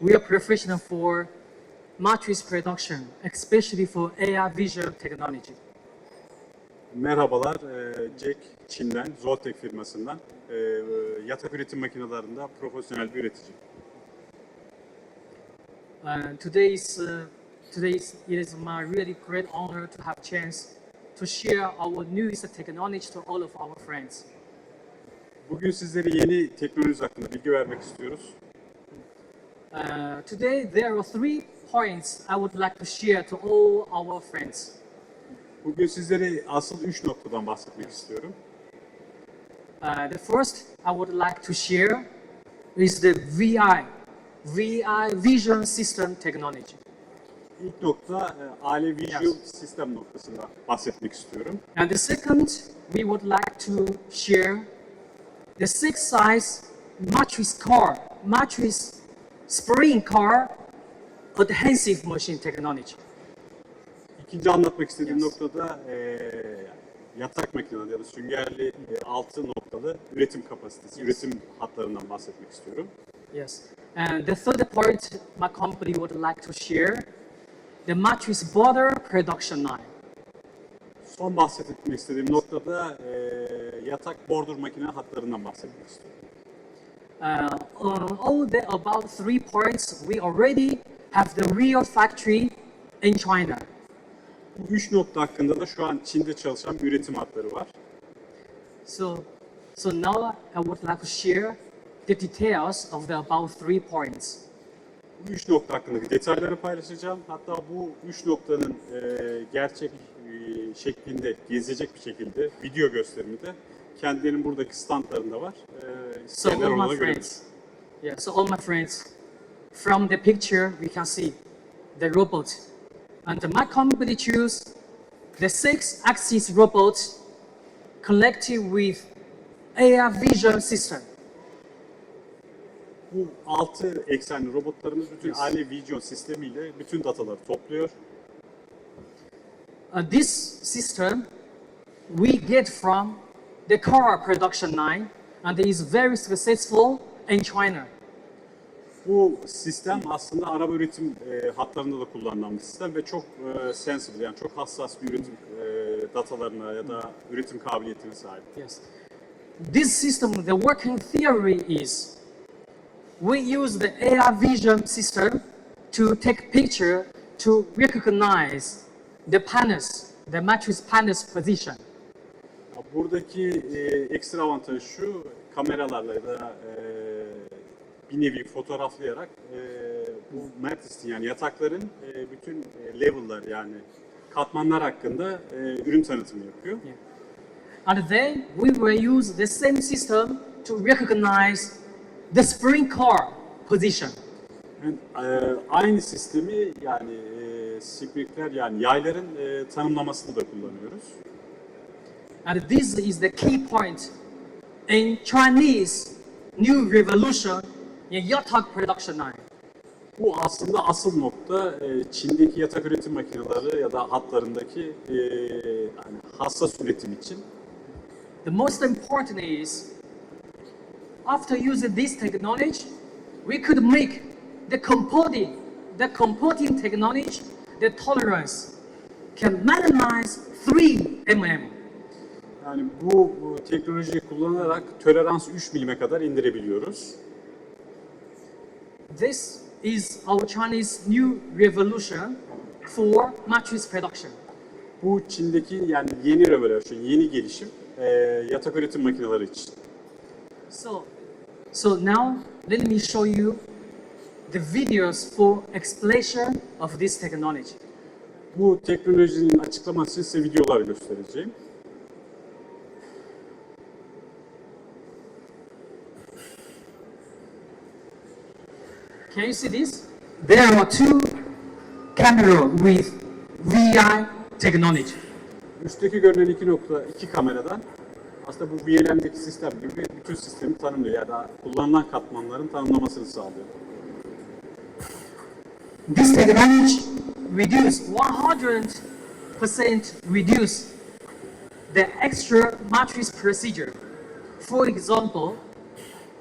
we are professional for matrix production, especially for AR visual technology. Merhabalar, e, Jack Çin'den, Zoltek firmasından. E, yatak üretim makinelerinde profesyonel bir üretici. Uh, today's, uh, today's, it is my really great honor to have chance to share our newest technology to all of our friends. Bugün sizlere yeni teknoloji hakkında bilgi vermek istiyoruz. Uh, today, there are three points I would like to share to all our friends. Bugün sizlere asıl üç noktadan bahsetmek istiyorum. Uh, the first I would like to share is the VI, VI Vision System Technology. İlk nokta e, Ale Visual System noktasında bahsetmek istiyorum. And the second, we would like to share the six size matrix car, matrix spring car adhesive machine technology. İkinci anlatmak istediğim Yes. noktada e, yatak makineleri ya da süngerli e, altı noktalı üretim kapasitesi, Yes. üretim hatlarından bahsetmek istiyorum. Yes. And the third point my company would like to share the matrix border production line. Son bahsetmek istediğim noktada e, yatak bordur makine hatlarından bahsetmek istiyorum. Uh, on all the above three points, we already have the real factory in China. Bu üç nokta hakkında da şu an Çin'de çalışan bir üretim hatları var. So, so now I would like to share the details of the above three points. Bu üç nokta hakkındaki detayları paylaşacağım. Hatta bu üç noktanın e, gerçek e, şeklinde, gezilecek bir şekilde video gösterimi de kendilerinin buradaki standlarında var. E, So isteyenler all my friends, yeah. So all my friends, from the picture we can see the robot, and my company choose the six-axis robot connected with AR vision system. Bu altı eksenli robotlarımız bütün. Ali Vision sistemiyle bütün dataları topluyor. Uh, this system we get from the car production line, and it is very successful in China. Bu sistem aslında araba üretim e, hatlarında da kullanılan bir sistem ve çok e, sensible yani çok hassas bir üretim e, datalarına ya da üretim kabiliyetine sahip. Yes. This system, the working theory is we use the AR vision system to take picture to recognize the panels, the matrix panels position. Buradaki e, ekstra avantaj şu, kameralarla da e, bir nevi fotoğraflayarak e, bu matris'in yani yatakların e, bütün e, level'lar yani katmanlar hakkında e, ürün tanıtımı yapıyor. And then we will use the same system to recognize the spring car position. Yani, e, aynı sistemi yani e, springler yani yayların e, tanımlamasını da kullanıyoruz. And this is the key point in Chinese new revolution in yatak production line. Bu aslında asıl nokta e, Çin'deki yatak üretim makineleri ya da hatlarındaki e, yani hassas üretim için. The most important is after using this technology, we could make the composing, the composing technology, the tolerance can minimize 3 mm. Yani bu, teknolojiyi kullanarak tolerans 3 milime kadar indirebiliyoruz. This is our Chinese new revolution for matrix production. Bu Çin'deki yani yeni revolution, yeni gelişim e, yatak üretim makineleri için. So, so now let me show you the videos for explanation of this technology. Bu teknolojinin açıklaması size videolar göstereceğim. Can you see this? There are two camera with VI technology. Üstteki görünen iki nokta, iki kameradan aslında bu VLM'deki sistem gibi bütün sistemi tanımlıyor ya da kullanılan katmanların tanımlamasını sağlıyor. This technology reduce 100% reduce the extra matrix procedure. For example,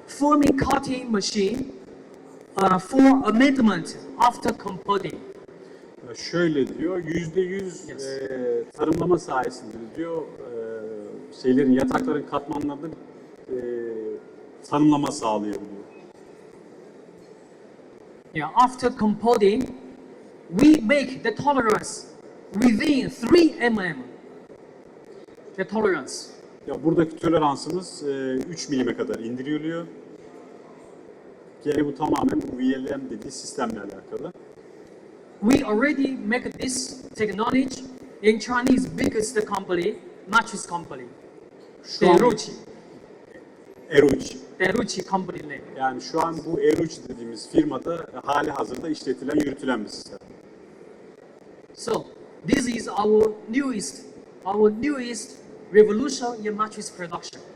forming cutting machine uh, for amendment after composting. E, Şöyle diyor, yüzde yüz Yes. e, tarımlama sayesinde diyor e, şeylerin, yatakların katmanlarını e, tanımlama sağlayabiliyor. Yeah, after composting, we make the tolerance within 3 mm. The tolerance. Ya buradaki toleransımız e, 3 milime kadar indiriliyor. Gene bu tamamen bu VLM dediği sistemle alakalı. We already make this technology in Chinese biggest company, mattress company, Şu an Deruchi. Eruç. Deruchi company name. Yani şu an bu Eruç dediğimiz firmada hali hazırda işletilen, yürütülen bir sistem. So this is our newest, our newest revolution in mattress production.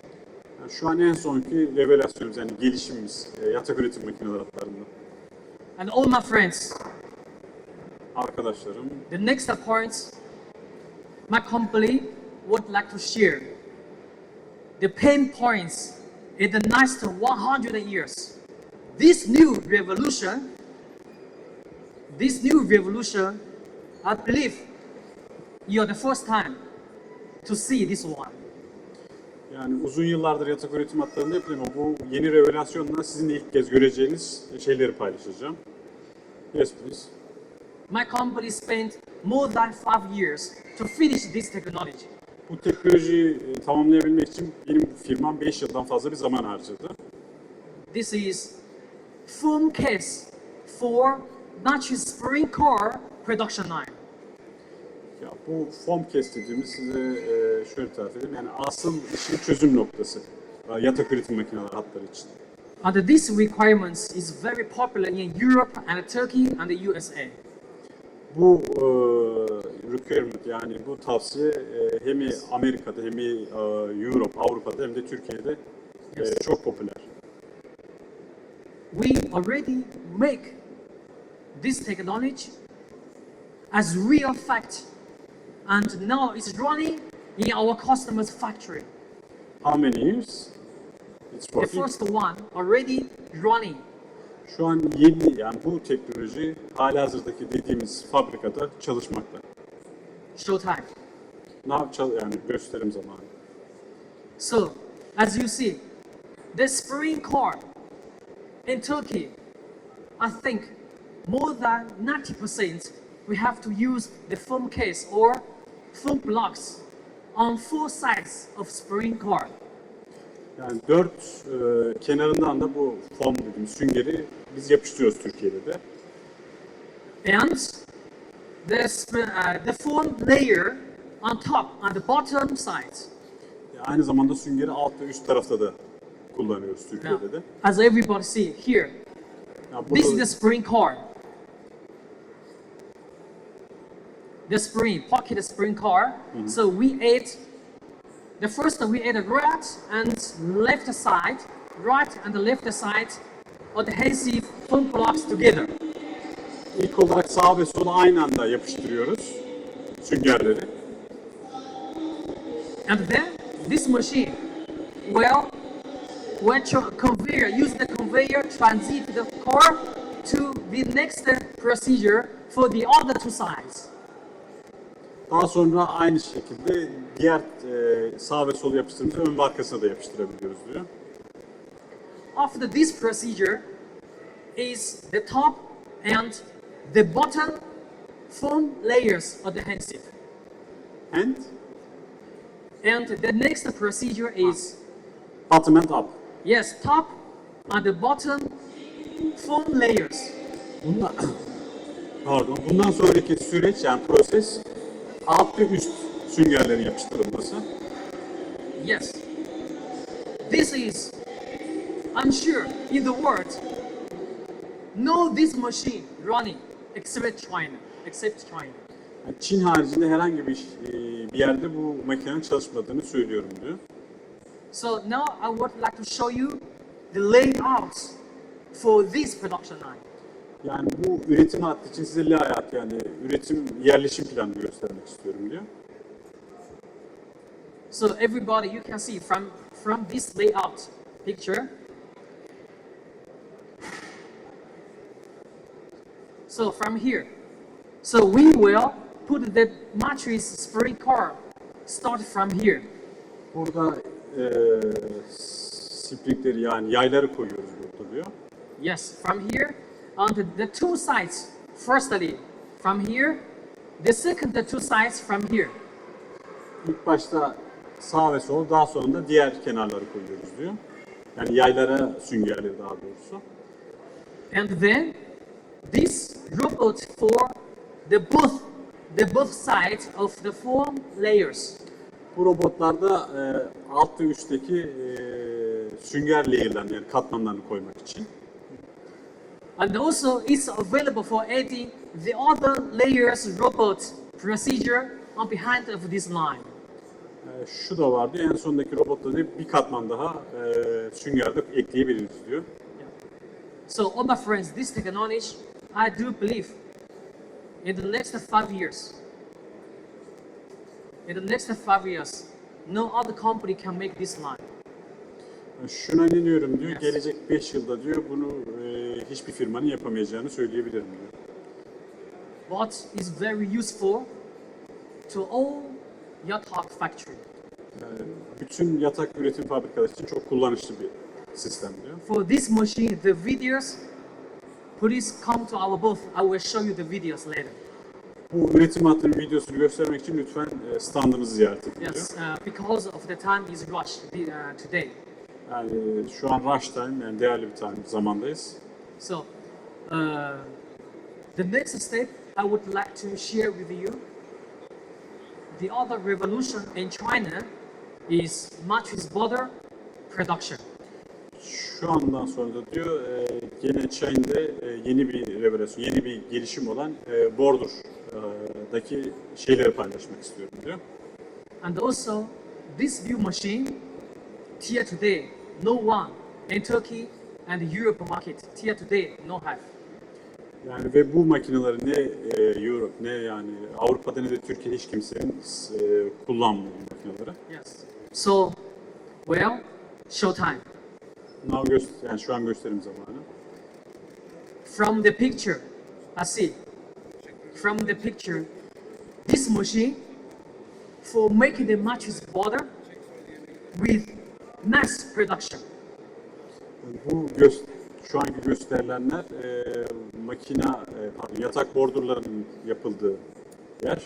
Şu an en sonki revelasyonumuz yani gelişimimiz e, yatak üretim makineleri hatlarında. And all my friends, Arkadaşlarım, the next point, my company would like to share the pain points in the next 100 years. This new revolution, this new revolution, I believe you're the first time to see this one. Yani uzun yıllardır yatak üretim hatlarında ama bu yeni revelasyonla sizinle ilk kez göreceğiniz şeyleri paylaşacağım. Yes please. My company spent more than five years to finish this technology. Bu teknolojiyi e, tamamlayabilmek için benim firmam 5 yıldan fazla bir zaman harcadı. This is foam case for mattress spring core production line. Ya bu foam case dediğimiz size e, şöyle tarif edeyim. Yani asıl işin çözüm noktası. e, Yatak üretim makineleri hatları için. And this requirements is very popular in Europe and Turkey and the USA. Bu e, requirement yani bu tavsiye e, hem Amerika'da hem e, Europe, Avrupa'da hem de Türkiye'de e, Yes. çok popüler. We already make this technology as real fact and now it's running in our customer's factory. How many years? It's The working. first one already running. Şu an yeni yani bu teknoloji halihazırdaki dediğimiz fabrikada çalışmakta. Showtime. Ne yapacağız yani gösterim zamanı. So, as you see, the spring core in Turkey, I think more than 90% we have to use the foam case or foam blocks on four sides of spring core. Yani dört e, kenarından da bu foam dediğimiz süngeri biz yapıştırıyoruz Türkiye'de de. And the, uh, the foam layer on top and the bottom sides. Ya Aynı zamanda süngeri alt ve üst tarafta da kullanıyoruz Now, Türkiye'de de. as everybody see here, Ya This is burada- the spring core. The spring, pocket spring core. Mm-hmm. So we ate, the first we add right and left side, right and the left side adhesive foam blocks together. İlk olarak sağ ve sola aynı anda yapıştırıyoruz süngerleri. And then this machine will, will tra- conveyor, use the conveyor transit the car to the next procedure for the other two sides. Daha sonra aynı şekilde diğer e, sağ ve sol yapıştırdığımız ön ve arkasına da yapıştırabiliyoruz diyor. After this procedure is the top and the bottom foam layers adhesive. And And the next procedure is bottom and up. yes, top and the bottom foam layers. Bundan, pardon, bundan sonraki süreç yani proses alt ve üst süngerlerin yapıştırılması. Yes. This is I'm sure in the world no this machine running except China. Except China. Yani Çin haricinde herhangi bir, e, bir yerde bu makinenin çalışmadığını söylüyorum diyor. So now I would like to show you the layout for this production line. Yani bu üretim hattı için size layout yani üretim yerleşim planını göstermek istiyorum diyor. So everybody, you can see from from this layout picture. So from here, so we will put the mattress spring car start from here. Burada e, springleri yani yayları koyuyoruz burada diyor. Yes, from here on the, the two sides. Firstly, from here. The second, the two sides from here. İlk başta sağ ve sol daha sonra da diğer kenarları koyuyoruz diyor. Yani yaylara süngerleri daha doğrusu. And then this robot for the both the both sides of the four layers. Bu robotlarda e, alt ve üstteki e, sünger layer'larını yani katmanlarını koymak için. And also it's available for adding the other layers robot procedure on behind of this line. E, şu da vardı en sondaki robotta da bir katman daha e, sünger de ekleyebiliriz diyor. So all my friends, this technology, I do believe in the next five years, in the next five years, no other company can make this line. Şuna inanıyorum diyor, Yes. gelecek 5 yılda diyor bunu e, hiçbir firmanın yapamayacağını söyleyebilirim diyor. But is very useful to all yacht factory. Yani bütün yatak üretim fabrikaları için çok kullanışlı bir sistem diyor. For this machine, the videos, please come to our booth. I will show you the videos later. Bu üretim hattının videosunu göstermek için lütfen e, standımızı ziyaret edin diyor. Yes, uh, because of the time is rushed the, uh, today. Yani şu an rush time yani değerli bir time zamandayız. So, uh, the next step I would like to share with you. The other revolution in China is mattress border production. Şu andan sonra da diyor e, gene Çin'de e, yeni bir revolasyon, yeni bir gelişim olan e, Bordur'daki şeyleri paylaşmak istiyorum diyor. And also, this new machine, till today, no one in Turkey and the Europe market, till today, no have. Yani ve bu makineleri ne e, Europe ne yani Avrupa'da ne de Türkiye'de hiç kimsenin e, kullanmıyor makineleri. Yes. So, well, showtime. Now göster yani şu an gösterim zamanı. From the picture, I see. From the picture, this machine for making the mattress border with mass production. Bu göz, şu anki gösterilenler e, makina, e, pardon, yatak bordurlarının yapıldığı yer.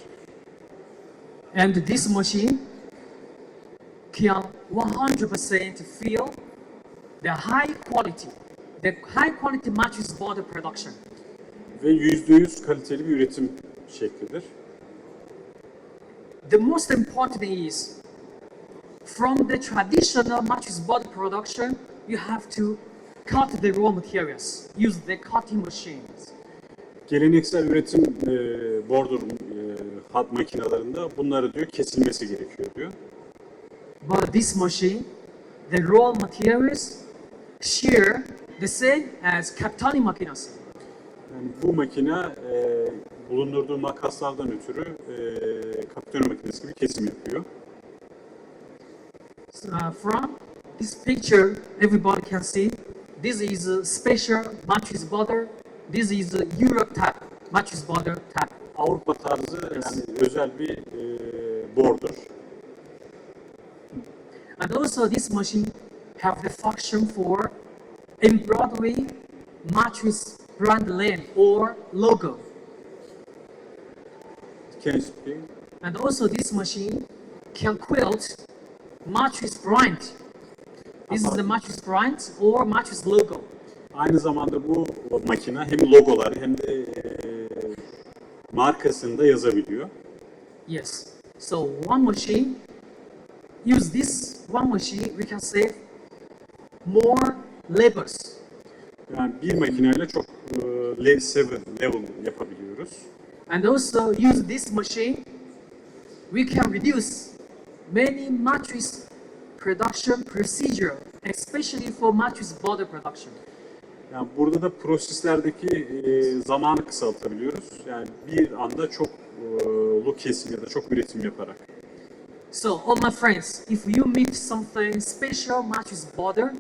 And this machine can 100% feel the high quality, the high quality mattress border production. Ve %100 kaliteli bir üretim şeklidir. The most important is from the traditional mattress board production, you have to cut the raw materials, use the cutting machines. Geleneksel üretim e, bordur e, hat makinelerinde bunları diyor kesilmesi gerekiyor diyor. But this machine, the raw materials share the same as Kaptani makinesi. Yani bu makine e, bulundurduğu makaslardan ötürü e, kapitön makinesi gibi kesim yapıyor. Uh, from this picture, everybody can see this is a special mattress border. This is a Europe type mattress border type. Avrupa tarzı yani özel bir e, bordur. And also this machine have the function for embroidery mattress brand name or logo. Can you speak? And also this machine can quilt mattress brand. This is the mattress brand or mattress logo. Aynı zamanda bu makine hem logoları hem de e, markasını da yazabiliyor. Yes. So one machine, use this one machine, we can save more labors. Yani bir makineyle çok e, le- seven level yapabiliyoruz. And also use this machine, we can reduce many mattress production procedure, especially for mattress border production. Yani burada da proseslerdeki e, zamanı kısaltabiliyoruz. Yani bir anda çok e, kesim ya da çok üretim yaparak. So, all my friends, if you need something special mattress border,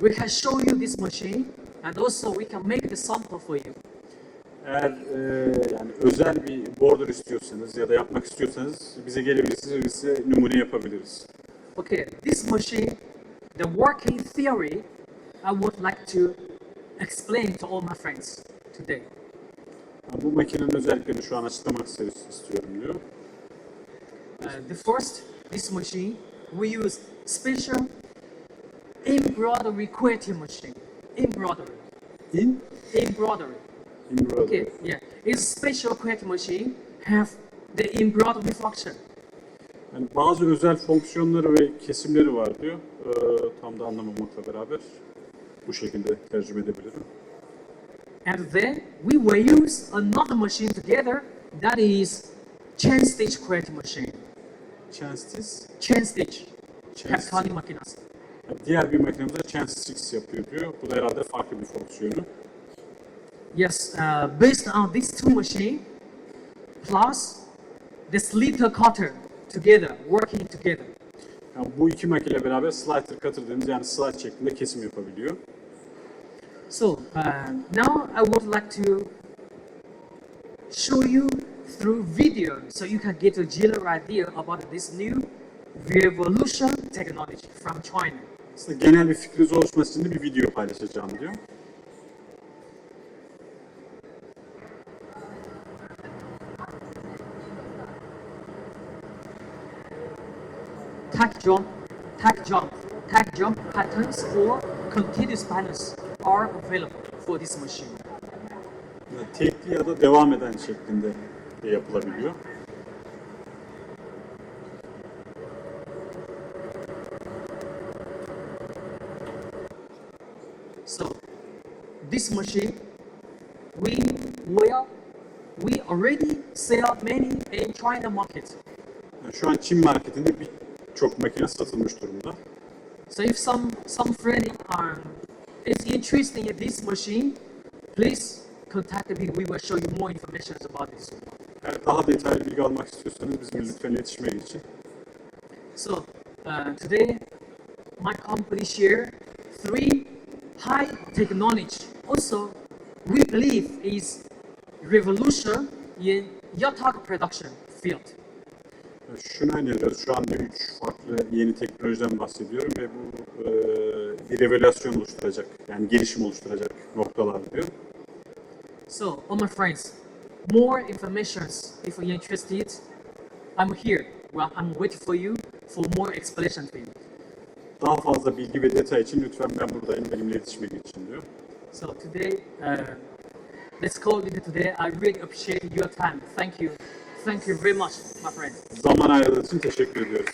we can show you this machine, and also we can make the sample for you. Eğer e, yani özel bir border istiyorsanız ya da yapmak istiyorsanız bize gelebilirsiniz ve biz size numune yapabiliriz. Okay, this machine, the working theory, I would like to explain to all my friends today. Bu makinenin özelliklerini şu an açıklamak istiyorum- istiyorum diyor. Uh, the first, this machine, we use special embroidery quilting machine. Embroidery. In? Embroidery. Okay, yeah. It's special quilting machine have the embroidery function. Yani bazı özel fonksiyonları ve kesimleri var diyor. Ee, tam da anlamamakla beraber bu şekilde tercüme edebilirim. And then we will use another machine together that is chain stitch quilting machine. Chances. Chain stitch. Chain Kaptani makinesi. Yani diğer bir makinemiz de Chance 6 yapıyor diyor. Bu da herhalde farklı bir fonksiyonu. Yes, uh, based on these two machine plus this slither cutter together, working together. Yani bu iki makine beraber slider cutter dediğimiz yani slide şeklinde kesim yapabiliyor. So uh, now I would like to show you through video so you can get a general idea about this new revolution technology from China. Aslında genel bir fikriniz oluşması için de bir video paylaşacağım diyor. Tag jump, tag jump, tag jump patterns or continuous patterns are available for this machine. Yani tekli ya da devam eden şeklinde de yapılabiliyor. So this machine we will we already sell many in China market. Yani şu an Çin marketinde birçok makine satılmış durumda. So if some some friend um, is interested in this machine, please contact me. We will show you more information about this. Eğer daha detaylı bilgi almak istiyorsanız bizimle lütfen iletişime geçin. So uh, today, my company share three high technology. Also, we believe is revolution in yatak production field. Öneriyoruz. Şu anda üç farklı yeni teknolojiden bahsediyorum ve bu e, bir revelasyon oluşturacak, yani gelişim oluşturacak noktalar diyor. So, all my friends, more informations if you're interested. I'm here. Well, I'm waiting for you for more explanation to you. Daha fazla bilgi ve detay için lütfen ben buradayım, benimle iletişime geçin diyor. So today, uh, let's call it today. I really appreciate your time. Thank you. Thank you very much, my friend. Zaman ayırdığınız için teşekkür ediyoruz.